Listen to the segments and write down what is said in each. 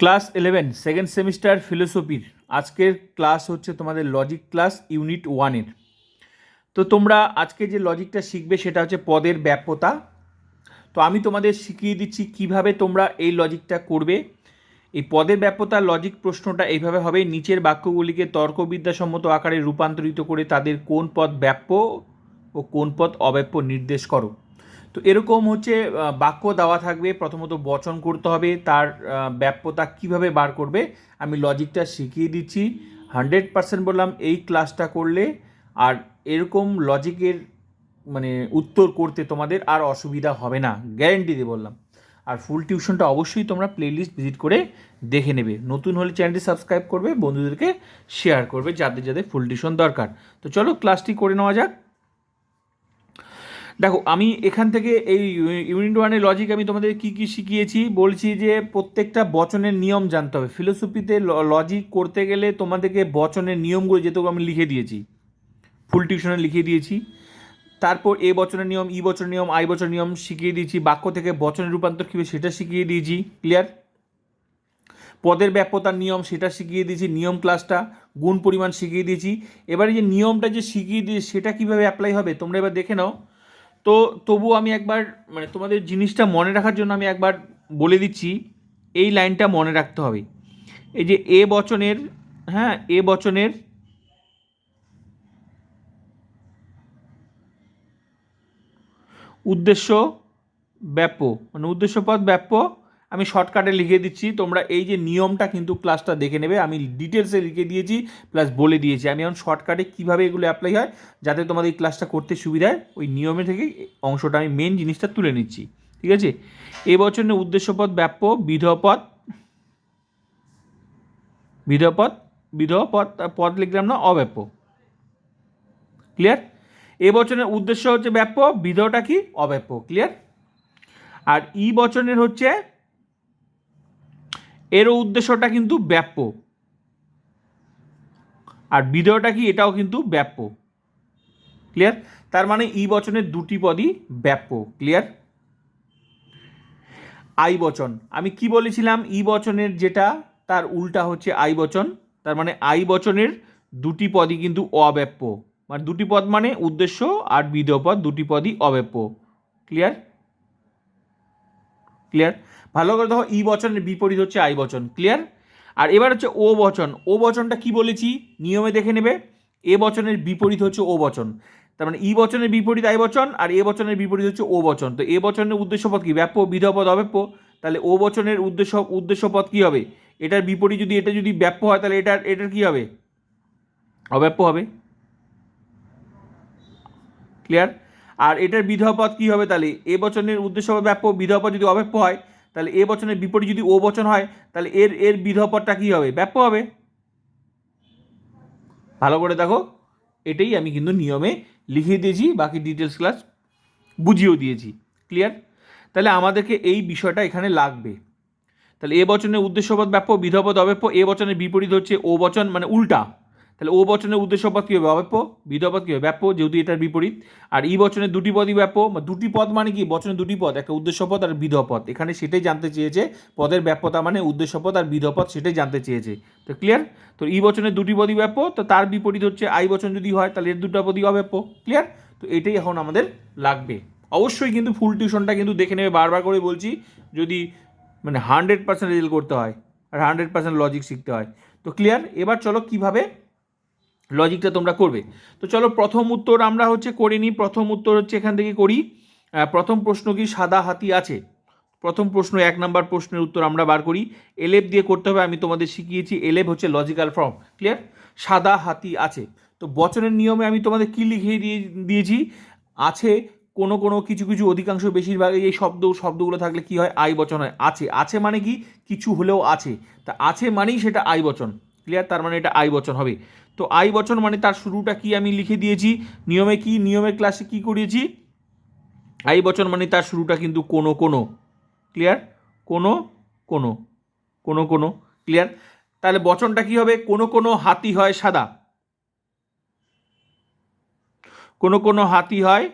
Class eleven second semester ফিলোসফির আজকের class হচ্ছে তোমাদের লজিক ক্লাস ইউনিট ওয়ানের তো তোমরা আজকে যে লজিকটা শিখবে সেটা হচ্ছে পদের ব্যাপ্যতা। তো আমি তোমাদের শিখিয়ে দিচ্ছি কীভাবে তোমরা এই লজিকটা করবে। এই পদের ব্যাপ্যতা লজিক প্রশ্নটা এইভাবে হবে, নিচের বাক্যগুলিকে তর্কবিদ্যাসম্মত আকারে রূপান্তরিত করে তাদের কোন পদ ব্যাপ্য ও কোন পদ অব্যাপ্য নির্দেশ করো। তো এরকম হচ্ছে বাক্য দেওয়া থাকবে, প্রথমত বচন করতে হবে, তার ব্যাপ্যতা কীভাবে বার করবে, আমি লজিকটা শিখিয়ে দিচ্ছি। হান্ড্রেড পার্সেন্ট বললাম, এই ক্লাসটা করলে আর এরকম লজিকের মানে উত্তর করতে তোমাদের আর অসুবিধা হবে না গ্যারেন্টি দিয়ে বললাম। আর ফুল টিউশনটা অবশ্যই তোমরা প্লেলিস্ট ভিজিট করে দেখে নেবে। নতুন হলে চ্যানেলটি সাবস্ক্রাইব করবে, বন্ধুদেরকে শেয়ার করবে, যাদের যাদের ফুল টিউশন দরকার। তো চলো ক্লাসটি করে নেওয়া যাক। দেখো, আমি এখান থেকে এই ইউনিট ওয়ানের লজিক আমি তোমাদের কি কি শিখিয়েছি? বলছি যে প্রত্যেকটা বচনের নিয়ম জানতে হবে। ফিলোসফিতে লজিক করতে গেলে তোমাদেরকে বচনের নিয়মগুলো যেটুকু আমি লিখে দিয়েছি। ফুল টিউশনে লিখে দিয়েছি। তারপর এ বচনের নিয়ম, ই বচনের নিয়ম, আই বচনের নিয়ম শিখিয়ে দিয়েছি। বাক্য থেকে বচনের রূপান্তর কীভাবে সেটা শিখিয়ে দিয়েছি। ক্লিয়ার পদের ব্যাপ্যতার নিয়ম সেটা শিখিয়ে দিয়েছি। নিয়ম ক্লাসটা গুণ পরিমাণ শিখিয়ে দিয়েছি। এবারে যে নিয়মটা যে শিখিয়ে দিয়ে সেটা কীভাবে অ্যাপ্লাই হবে, তোমরা এবার দেখে নাও। তো তবু আমি একবার মানে তোমাদের জিনিসটা মনে রাখার জন্য আমি একবার বলে দিচ্ছি, এই লাইনটা মনে রাখতে হবে। এই যে এ বচনের হ্যাঁ এ বচনের উদ্দেশ্য ব্যাপ মানে উদ্দেশ্যপদ ব্যাপ ব্যাপ্য আমি শর্টকাটে লিখে দিচ্ছি, তোমরা এই যে নিয়মটা কিন্তু ক্লাসটা দেখে নেবে, আমি ডিটেলসে লিখে দিয়েছি প্লাস বলে দিয়েছি। আমি এখন শর্টকাটে কীভাবে এগুলো অ্যাপ্লাই হয়, যাতে তোমাদের এই ক্লাসটা করতে সুবিধা হয়, ওই নিয়মে থেকে অংশটা, আমি মেন জিনিসটা তুলে নিচ্ছি। ঠিক আছে? এ বছরের উদ্দেশ্যপদ ব্যাপ্য বিধপদ বিধপদ বিধপদ পদ লিখলাম না, অব্যাপ্য। ক্লিয়ার এ উদ্দেশ্য হচ্ছে ব্যাপ্য বিধটা কি? অব্যাপ্য। ক্লিয়ার আর ই বচনের হচ্ছে এরও উদ্দেশ্যটা কিন্তু ব্যাপ্য। আর বিধয়টা কি এটাও কিন্তু ব্যাপ্য। ক্লিয়ার? তার মানে ই বচনের দুটি পদই ব্যাপ্য। ক্লিয়ার? আই বচন। আমি কি বলেছিলাম? ই বচনের যেটা, তার উল্টা হচ্ছে আই বচন। তার মানে আই বচনের দুটি পদই কিন্তু অব্যাপ্য। মানে দুটি পদ মানে উদ্দেশ্য আর বিধেয় পদ দুটি পদই অব্যাপ্য। ক্লিয়ার? ক্লিয়ার ভালো করে দেখো, ই বচনের বিপরীত হচ্ছে আই বচন ক্লিয়ার আর এবার হচ্ছে ও বচন, ও বচনটা কি বলেছি? নিয়মে দেখে নেবে, এ বচনের বিপরীত হচ্ছে ও বচন। তার মানে ই বচনের বিপরীত আই বচন, আর এ বচনের বিপরীত হচ্ছে ও বচন। তো এ বচনের উদ্দেশ্যপদ কি? ব্যাপ্য, বিধপদ, অব্যাপ্য। তাহলে ও বচনের উদ্দেশ্য উদ্দেশ্যপদ কি হবে? এটার বিপরীত যদি, এটা যদি ব্যাপ্য হয়, তাহলে এটার এটার কি হবে? অব্যাপ্য হবে। ক্লিয়ার আর এটার বিধপদ কী হবে তাহলে? এ বচনের উদ্দেশ্য ব্যাপ্য বিধপদ যদি অব্যাপ্য হয়, তাহলে এ বচনের বিপরীত যদি ও বচন হয়, তাহলে এর এর বিধপদটা কী হবে? ব্যাপ্য হবে। ভালো করে দেখো, এটাই আমি কিন্তু নিয়মে লিখে দিয়েছি, বাকি ডিটেলস ক্লাস বুঝিয়েও দিয়েছি। ক্লিয়ার তাহলে আমাদেরকে এই বিষয়টা এখানে লাগবে। তাহলে এ বচনের উদ্দেশ্যপদ ব্যাপ্য বিধপদ অব্যাপ্য, এ বচনের বিপরীত হচ্ছে ও বচন মানে উল্টা। তাহলে ও বচনের উদ্দেশ্যপদ কী হবে? অব্যাপ্য বিধপদ কী হবে? ব্যাপ্য, যেহেতু এটার বিপরীত। আর ই বচনের দুটি পদই ব্যাপ্য। বা দুটি পদ মানে কি? বচনের দুটি পদ একটা উদ্দেশ্যপদ আর বিধপদ এখানে সেটাই জানতে চেয়েছে। পদের ব্যাপ্যতা মানে উদ্দেশ্যপদ আর বিধপদ সেটাই জানতে চেয়েছে। তো ক্লিয়ার তো ই বচনের দুটি পদই ব্যাপ্য। তো তার বিপরীত হচ্ছে আই বচন যদি হয়, তাহলে এর দুটো পদই অব্যাপ্য ক্লিয়ার তো এটাই এখন আমাদের লাগবে। অবশ্যই কিন্তু ফুল টিউশনটা কিন্তু দেখে নেবে। বারবার করে বলছি, যদি মানে হান্ড্রেড পার্সেন্ট রেজাল্ট করতে হয়, আর হান্ড্রেড পার্সেন্ট লজিক শিখতে হয়। তো ক্লিয়ার এবার চলো কীভাবে লজিকটা তোমরা করবে। তো চলো প্রথম উত্তর আমরা হচ্ছে করে নিই। প্রথম উত্তর হচ্ছে এখান থেকে করি। প্রথম প্রশ্ন কি সাদা হাতি আছে? প্রথম প্রশ্ন, এক নাম্বার প্রশ্নের উত্তর আমরা বার করি। এলেপ দিয়ে করতে হবে, আমি তোমাদের শিখিয়েছি। এলেপ হচ্ছে লজিক্যাল ফর্ম ক্লিয়ার সাদা হাতি আছে। তো বচনের নিয়মে আমি তোমাদের কি লিখিয়ে দিয়ে, দিয়েছি? আছে কোনো কোনো, কিছু কিছু অধিকাংশ বেশিরভাগ এই শব্দ, শব্দগুলো থাকলে কি হয়? আই বচন হয়। আছে। আছে মানে কি? কিছু হলেও আছে। তা আছে মানেই সেটা আই বচন। ক্লিয়ার তার মানে এটা আই বচন হবে। তো আই বচন মানে তার শুরুটা কি আমি লিখে দিয়েছি? নিয়মে কি নিয়মের ক্লাসে কি করিয়েছি? আই বচন মানে তার শুরুটা কিন্তু কোনো কোনো। ক্লিয়ার কোনো কোনো। কোনো কোনো। ক্লিয়ার তাহলে বচনটা কি হবে? কোনো কোনো হাতি হয় সাদা। কোনো কোনো হাতি হয়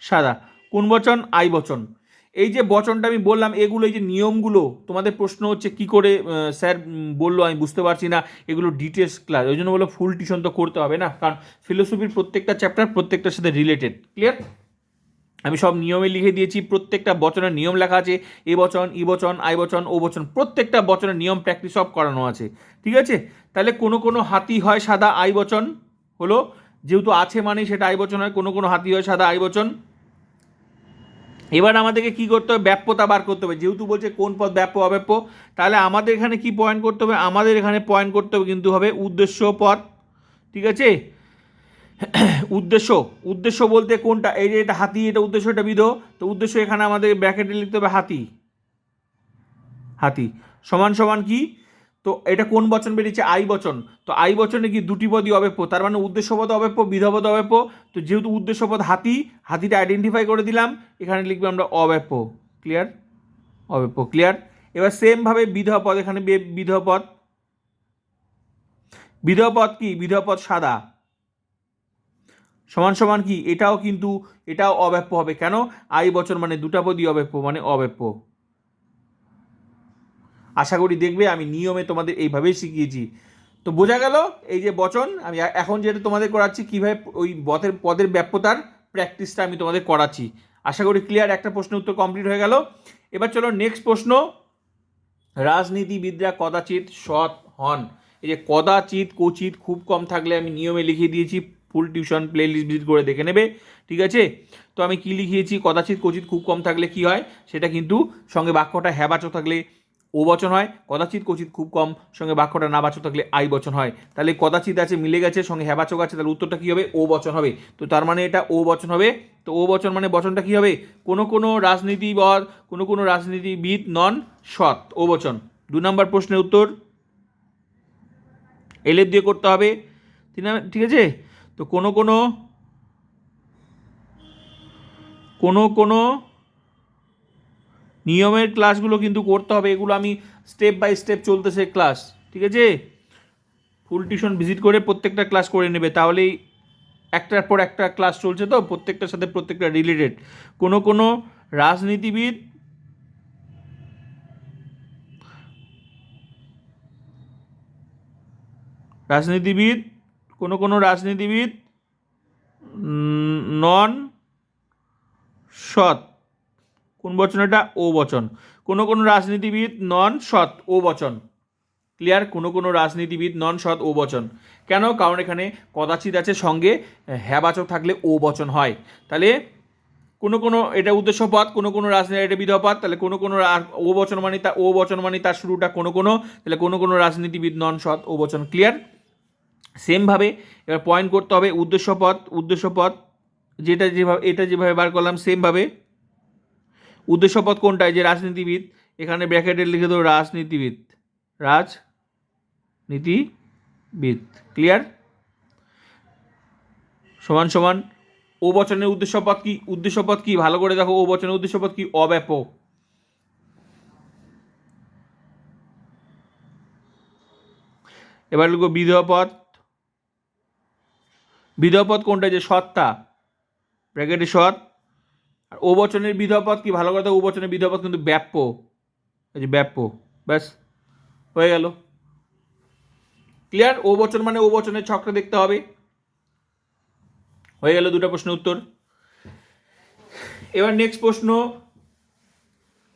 সাদা। কোন বচন? আই বচন। এই যে বচনটা আমি বললাম, এগুলো এই যে নিয়মগুলো, তোমাদের প্রশ্ন হচ্ছে কি করে স্যার বলল, আমি বুঝতে পারছি না, এগুলো ডিটেলস ক্লাস ওই জন্য বলো ফুল টিউশন তো করতে হবে না, কারণ ফিলোসফির প্রত্যেকটা চ্যাপ্টার প্রত্যেকটার সাথে রিলেটেড ক্লিয়ার আমি সব নিয়মে লিখে দিয়েছি, প্রত্যেকটা বচনের নিয়ম লেখা আছে, এ বচন, ই বচন, আই বচন, ও বচন, প্রত্যেকটা বচনের নিয়ম প্র্যাকটিস সব করানো আছে, ঠিক আছে? তাহলে কোনো কোনো হাতি হয় সাদা, আই বচন, হলো? যেহেতু আছে মানে সেটা আই বচন হয়, কোনো কোনো হাতি হয় সাদা, আই বচন এবার আমাদেরকে কি করতে হবে? ব্যাপ্যতা বার করতে হবে। যেহেতু বলছে কোন পদ ব্যাপ্য, অব্যাপ্য, তাহলে আমাদের এখানে কি পয়েন্ট করতে হবে? আমাদের এখানে পয়েন্ট করতে হবে কিন্তু হবে উদ্দেশ্য পদ। ঠিক আছে? উদ্দেশ্য। উদ্দেশ্য বলতে কোনটা? এই যে এটা হাতি, এটা উদ্দেশ্য, এটা বিধ। তো উদ্দেশ্য এখানে আমাদের ব্র্যাকেটে লিখতে হবে হাতি। হাতি। সমান সমান কি? তো এটা কোন বচন বেরিয়েছে? আই বচন। তো আই বচনে কি দুটি পদই অবেপ্য তার মানে উদ্দেশ্যপদ অবেপ্য বিধপদ অবেপ্য তো যেহেতু উদ্দেশ্যপদ হাতি, হাতিটা আইডেন্টিফাই করে দিলাম। এখানে লিখবে আমরা অবেপ্য ক্লিয়ার অবেপ্য ক্লিয়ার এবার সেমভাবে বিধপদ এখানে বিধপদ বিধপদ কি? বিধপদ সাদা। সমান সমান কি? এটাও কিন্তু, এটাও অব্যাপ্য হবে। কেন? আই বচন মানে দুটা পদই অব্যাপ্য মানে অব্যাপ্য আশা করি দেখবে, আমি নিয়মে তোমাদের এইভাবেই শিখিয়েছি। তো বোঝা গেল, এই যে বচন, আমি এখন যেটা তোমাদের করাচ্ছি, কীভাবে ওই পদের পদের ব্যাপ্যতার প্র্যাকটিসটা আমি তোমাদের করাচ্ছি। আশা করি ক্লিয়ার একটা প্রশ্ন উত্তর কমপ্লিট হয়ে গেল। এবার চলো নেক্সট প্রশ্ন। রাজনীতিবিদরা কদাচিৎ সৎ হন। এই যে কদাচিৎ কচিত খুব কম থাকলে আমি নিয়মে লিখিয়ে দিয়েছি full tuition playlist visit করে দেখে নেবে, ঠিক আছে? তো আমি কি লিখিয়েছি? কদাচিৎ কচিত খুব কম থাকলে কি হয়? সেটা কিন্তু সঙ্গে বাক্যটা হ্যাবাচক থাকলে ও বচন হয়, কদাচিৎ কচিত খুব কম সঙ্গে বাক্যটা না বাচক থাকলে আই বচন হয়। তাহলে কদাচিৎ আছে, মিলে গেছে, সঙ্গে হ্যাবাচক আছে, তাহলে উত্তরটা কী হবে? ও বচন হবে। তো তার মানে এটা ও বচন হবে। তো ও বচন মানে বচনটা কী হবে? কোনো কোনো রাজনীতিবদ, কোনো কোনো রাজনীতিবিদ নন সৎ ও বচন দু নম্বর প্রশ্নের উত্তর। এলেপ দিয়ে করতে হবে। ঠিক আছে? তো কোনো কোনো কোনো কোনো নিয়মের ক্লাসগুলো কিন্তু করতে হবে, এগুলো আমি স্টেপ বাই স্টেপ চলতেছে ক্লাস ঠিক আছে? ফুল টিউশন ভিজিট করে প্রত্যেকটা ক্লাস করে নেবে, তাহলেই একটার পর একটা ক্লাস চলছে তো, প্রত্যেকটার সাথে প্রত্যেকটা রিলেটেড কোনো কোনো রাজনীতিবিদ রাজনীতিবিদ, কোনো কোনো রাজনীতিবিদ নন সৎ কোন বচন এটা? ও বচন। কোনো কোনো রাজনীতিবিদ নন সৎ, ও বচন। ক্লিয়ার কোনো কোনো রাজনীতিবিদ নন সৎ, ও বচন। কেন? কারণ এখানে কদাচিৎ আছে সঙ্গে হ্যাবাচক থাকলে ও বচন হয়। তাহলে কোনো কোনো এটা উদ্দেশ্যপদ কোনো কোনো রাজনীতি এটা বিধপদ তাহলে কোনো কোনো ও বচন মানে তা ও বচন মানে তার শুরুটা কোনো কোনো, তাহলে কোনো কোনো রাজনীতিবিদ নন সৎ, ও বচন। ক্লিয়ার সেমভাবে এবার পয়েন্ট করতে হবে উদ্দেশ্যপদ উদ্দেশ্যপদ যেটা যেভাবে এটা যেভাবে বার করলাম সেমভাবে উদ্দেশ্যপদ কোনটা এই যে রাজনীতিবিদ, এখানে ব্র্যাকেটে লিখে দেবো রাজনীতিবিদ। রাজনীতিবিদ ক্লিয়ার? সমান সমান, ও বচনের উদ্দেশ্যপদ কি? উদ্দেশ্যপদ কি? ভালো করে দেখো, ও বচনের উদ্দেশ্যপদ কি? অব্যাপক। এবার লিখব বিধপদ বিধপদ কোনটা যে সত্তা। ব্র্যাকেটে সৎ আর ও বচনের বিধপদ কি? ভালো কথা, ও বচনের বিধপদ কিন্তু ব্যাপ্য। এই যে ব্যাপ্য, ব্যাস, হয়ে গেল। ক্লিয়ার? ও বচন মানে ও বচনের ছকটা দেখতে হবে। হয়ে গেল দুটো প্রশ্নের উত্তর। এবার নেক্সট প্রশ্ন।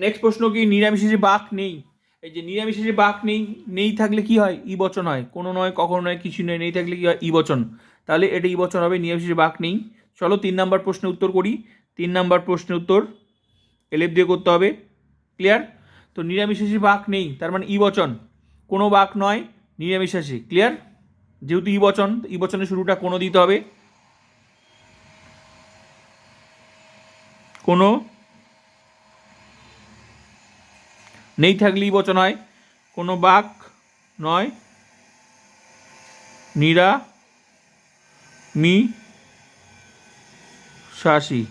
নেক্সট প্রশ্ন কি? নিরামিষে বাক নেই। এই যে নিরামিষে বাক নেই নেই থাকলে কি হয়? ই বচন হয়। কোনো নয়, কখনো নয়, কিছু নয়, নেই থাকলে কি হয়? ই বচন। তাহলে এটা ই বচন হবে নিরামিষে বাক নেই। চলো তিন নাম্বার প্রশ্নের উত্তর করি। তিন নাম্বার প্রশ্নের উত্তর এলেপ দিয়ে করতে হবে। ক্লিয়ার তো নিরামিষাসী বাক নেই, তার মানে ই বচন। কোনো বাক নয় নিরামিষাসী ক্লিয়ার যেহেতু ই বচন ই বচনের শুরুটা কোনো দিতে হবে। কোনো নেই থাকলে ই বচন হয়। কোনো বাক নয় নিরা মি শাসি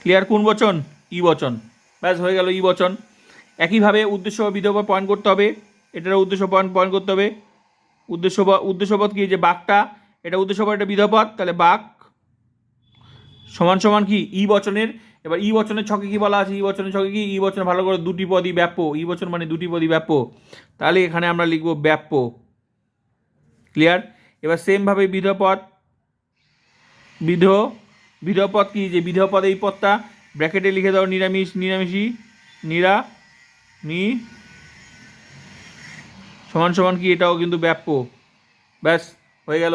ক্লিয়ার কোন বচন? ই বচন। ব্যাস, হয়ে গেল ই বচন। একইভাবে উদ্দেশ্য বিধবা পয়েন্ট করতে হবে। এটার উদ্দেশ্য পয়েন্ট পয়েন্ট করতে হবে। উদ্দেশ্য উদ্দেশ্যপদ কি? যে বাঘটা এটা উদ্দেশ্যপদ এটা বিধপদ তাহলে বাঘ সমান সমান কি? ই বচনের। এবার ই বচনের ছকে কি বলা আছে? ই বচনের ছকে কি? ই বচন ভালো করে দুটি পদই ব্যাপ্য। ই বচন মানে দুটি পদই ব্যাপ্য। তাহলে এখানে আমরা লিখব ব্যাপ্য। ক্লিয়ার? এবার সেমভাবে বিধপদ বিধ বিধপদ কি? যে বিধপদ এই পদটা ব্র্যাকেটে লিখে দাও, নিরামিষ নিরামিষই নিরা, নি, সমান সমান কি? এটাও কিন্তু ব্যাপ্য। ব্যাস, হয়ে গেল।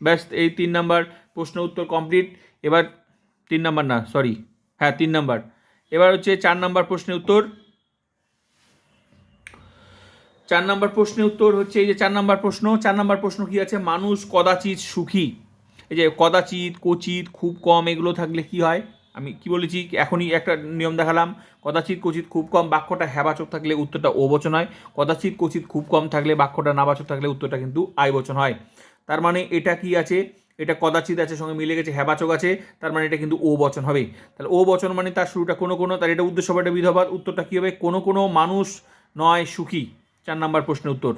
ব্যাস, এই তিন নাম্বার প্রশ্ন উত্তর কমপ্লিট এবার তিন নাম্বার না সরি হ্যাঁ তিন নাম্বার। এবার হচ্ছে চার নাম্বার প্রশ্নের উত্তর। চার নাম্বার প্রশ্নের উত্তর হচ্ছে এই যে চার নাম্বার প্রশ্ন। চার নাম্বার প্রশ্ন কি আছে? মানুষ কদাচিৎ সুখী। এই যে কদাচিৎ কচিত খুব কম এগুলো থাকলে কি হয়? আমি কি বলেছি? এখনই একটা নিয়ম দেখালাম। কদাচিৎ কচিত খুব কম বাক্যটা হ্যাবাচক থাকলে উত্তরটা ও বচন হয়। কদাচিৎ কচিত খুব কম থাকলে বাক্যটা নাবাচক থাকলে উত্তরটা কিন্তু আই বচন হয়। তার মানে এটা কি আছে? এটা কদাচিৎ আছে, সঙ্গে মিলে গেছে, হ্যাবাচক আছে, তার মানে এটা কিন্তু ও বচন হবে। তাহলে ও বচন মানে তার শুরুটা কোনো কোনো, তার এটা উদ্দেশ্য হবে বিধবাদ, উত্তরটা কী হবে? কোনো কোনো মানুষ নয়, সুখী। চার নাম্বার প্রশ্নের উত্তর।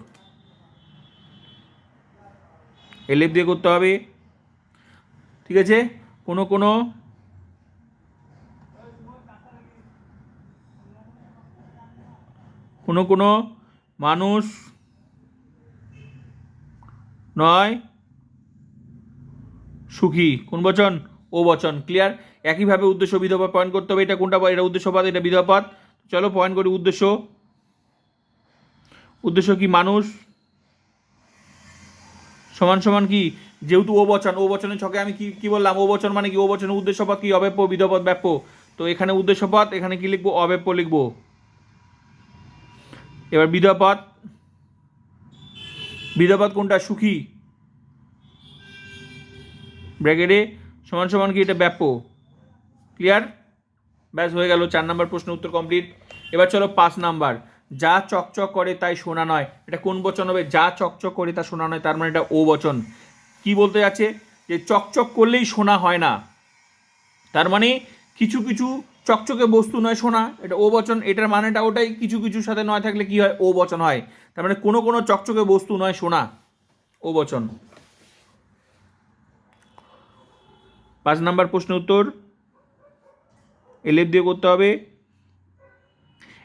এলেপ দিয়ে করতে হবে। ঠিক আছে? কোনো কোনো। কোনো কোনো। মানুষ নয়। সুখী। কোন বচন? ও বচন। ক্লিয়ার একইভাবে উদ্দেশ্য বিধবা পয়েন্ট করতে হবে। এটা কোনটা? এটা উদ্দেশ্যপাত এটা বিধবাপাত চলো পয়েন্ট করি উদ্দেশ্য। উদ্দেশ্য কি? মানুষ সমান সমান কি? যেহেতু ও বচন, ও বচনের ছকে আমি কি কি বললাম? ও বচন মানে কি? ও বচনের উদ্দেশ্যপদ কি? অব্যাপ্য বিধপদ, ব্যাপ্য। তো এখানে উদ্দেশ্যপদ এখানে কি লিখব? অব্যাপ্য লিখব। এবার বিধপদ। বিধপদ কোনটা? সুখী। ব্র্যাকেটে সমান সমান কি? এটা ব্যাপ্য। ক্লিয়ার? ব্যাস, হয়ে গেল চার নাম্বার প্রশ্ন উত্তর কমপ্লিট। এবার চলো পাঁচ নাম্বার। যা চকচক করে তাই শোনা নয়। এটা কোন বচন হবে? যা চকচক করে তা শোনা নয়, তার মানে এটা ও বচন। কি বলতে যাচ্ছে? যে চকচক করলেই শোনা হয় না। তার মানে কিছু কিছু চকচকে বস্তু নয় শোনা এটা ও বচন, এটার মানেটা ওটাই। কিছু কিছুর সাথে নয় থাকলে কি হয়? ও বচন হয়। তার মানে কোনো কোনো চকচকে বস্তু নয় শোনা ও বচন। পাঁচ নাম্বার প্রশ্ন উত্তর। এলেপ দিয়ে করতে হবে।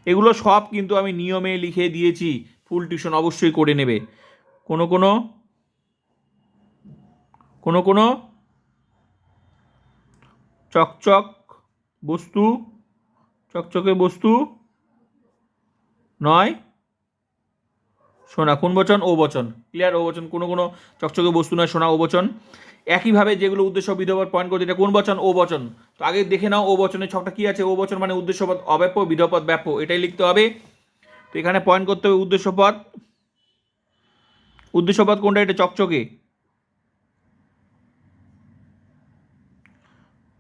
এগুলো সব কিন্তু আমি নিয়মে লিখে দিয়েছি। ফুল টিউশন অবশ্যই করে নেবে। কোনো কোনো? কোনো কোনো? চকচক বস্তু? চকচকে বস্তু? নয়? সোনা, কোন বচন? ও বচন। ক্লিয়ার ও বচন। কোনো কোনো? চকচকে বস্তু নয়, সোনা, ও বচন। একইভাবে যেগুলো উদ্দেশ্য বিধবত পয়েন্ট করতে এটা কোন বচন? ও বচন। তো আগে দেখে নাও, ও বচনের ছকটা কি আছে? ও বচন মানে উদ্দেশ্যপদ অব্যাপ্য বিধপদ ব্যাপ্য, এটাই লিখতে হবে। তো এখানে পয়েন্ট করতে হবে উদ্দেশ্যপদ উদ্দেশ্যপদ কোনটা? এটা চকচকে।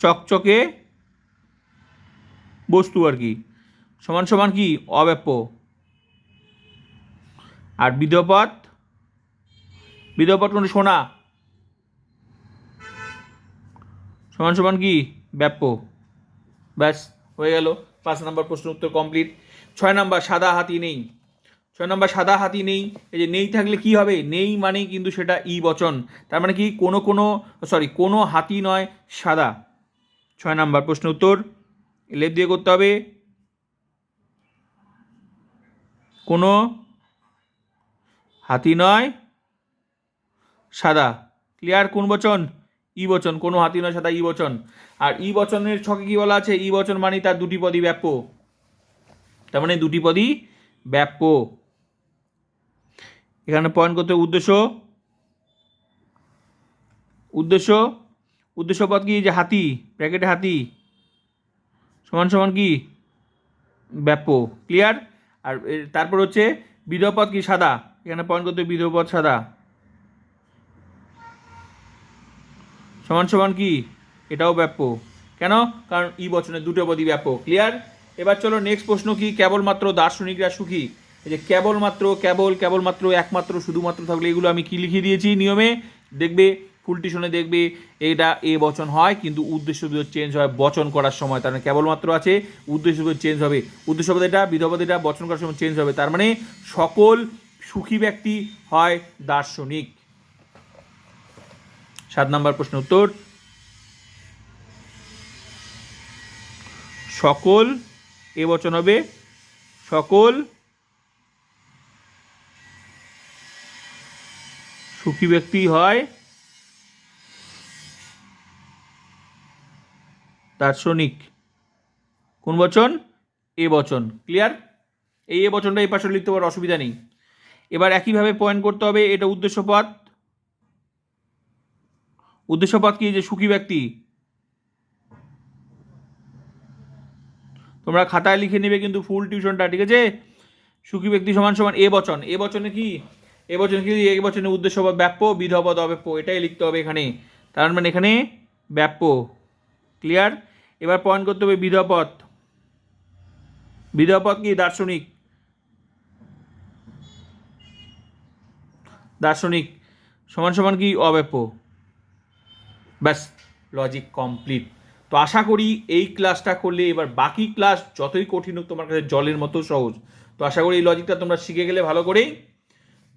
চকচকে বস্তু আর কি। সমান সমান কি? অব্যাপ্য। আর বিধপদ বিধপদ কোনটা? সোনা। সমান সমান কি? ব্যাপ্য। ব্যাস, হয়ে গেল। পাঁচ নাম্বার প্রশ্ন উত্তর কমপ্লিট ছয় নাম্বার, সাদা হাতি নেই। ছয় নাম্বার, সাদা হাতি নেই। এই যে নেই থাকলে কি হবে? নেই মানেই কিন্তু সেটা ই বচন। তার মানে কি? কোনো কোনো সরি কোনো হাতি নয়, সাদা। ছয় নাম্বার প্রশ্ন উত্তর। লেপ দিয়ে করতে হবে। কোনো হাতি নয়, সাদা। ক্লিয়ার কোন বচন? ই বচন, কোনো হাতি নয় সাদা ই বচন। আর ই বচনের ছকে কি বলা আছে? ই বচন মানে তার দুটি পদই ব্যাপ্য। তার মানে দুটি পদই ব্যাপ্য। এখানে পয়েন্ট করতে উদ্দেশ্য। উদ্দেশ্য। উদ্দেশ্য পদ কি? যে হাতি ব্র্যাকেটে হাতি। সমান সমান কি? ব্যাপ্য। ক্লিয়ার আর তারপর হচ্ছে বিধপদ কি? সাদা। এখানে পয়েন্ট করতে বিধপদ সাদা। সমান সমান কি? এটাও ব্যাপ্য। কেন? কারণ ই বচনের দুটো পদই ব্যাপ্য। ক্লিয়ার এবার চলো নেক্সট প্রশ্ন কি? কেবলমাত্র দার্শনিকরা সুখী? এই যে কেবলমাত্র, কেবল, কেবলমাত্র, একমাত্র, শুধুমাত্র থাকলে এগুলো আমি কি লিখে দিয়েছি নিয়মে? দেখবে ফুল টিউশনে দেখবে, এটা এ বচন হয়, কিন্তু উদ্দেশ্য চেঞ্জ হয় বচন করার সময়। তার মানে কেবলমাত্র আছে, উদ্দেশ্য চেঞ্জ হবে। উদ্দেশ্য পদ এটা বিধপদ এটা, বচন করার সময় চেঞ্জ হবে। তার মানে সকল সুখী ব্যক্তি হয় দার্শনিক। সাত নম্বর প্রশ্ন উত্তর। সকল, এ বচন হবে, সকল সুখী ব্যক্তি হয় দার্শনিক কোন বচন? এ বচন। ক্লিয়ার এই এ বচনটা এই পাশে লিখতে পারো, অসুবিধা নেই। এবার একইভাবে পয়েন্ট করতে হবে, এটা উদ্দেশ্যপদ উদ্দেশ্যপদ কি? যে সুখী ব্যক্তি। তোমরা খাতায় লিখে নেবে কিন্তু ফুল টিউশনটা ঠিক আছে? সুখী ব্যক্তি সমান সমান এ বচন। এ বচনে কি? এ বচনে কি? এ বচনে উদ্দেশ্যপদ ব্যাপ্য বিধপদ অব্যাপ্য, এটাই লিখতে হবে এখানে। তার মানে এখানে ব্যাপ্য। ক্লিয়ার এবার পয়েন্ট করতে হবে বিধপদ বিধপদ কি? দার্শনিক। দার্শনিক। সমান সমান কি? অব্যাপ্য। ব্যাস লজিক কমপ্লিট তো আশা করি এই ক্লাসটা করলে এবার বাকি ক্লাস যতই কঠিন হোক তোমার কাছে জলের মতো সহজ। তো আশা করি এই লজিকটা তোমরা শিখে গেলে ভালো করেই।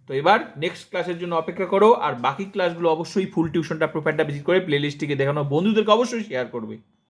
তো এবার নেক্সট ক্লাসের জন্য অপেক্ষা করো, আর বাকি ক্লাসগুলো অবশ্যই ফুল টিউশনটা প্রোফাইলটা ভিজিট করে প্লেলিস্টটিকে দেখানো। বন্ধুদেরকে অবশ্যই শেয়ার করবে।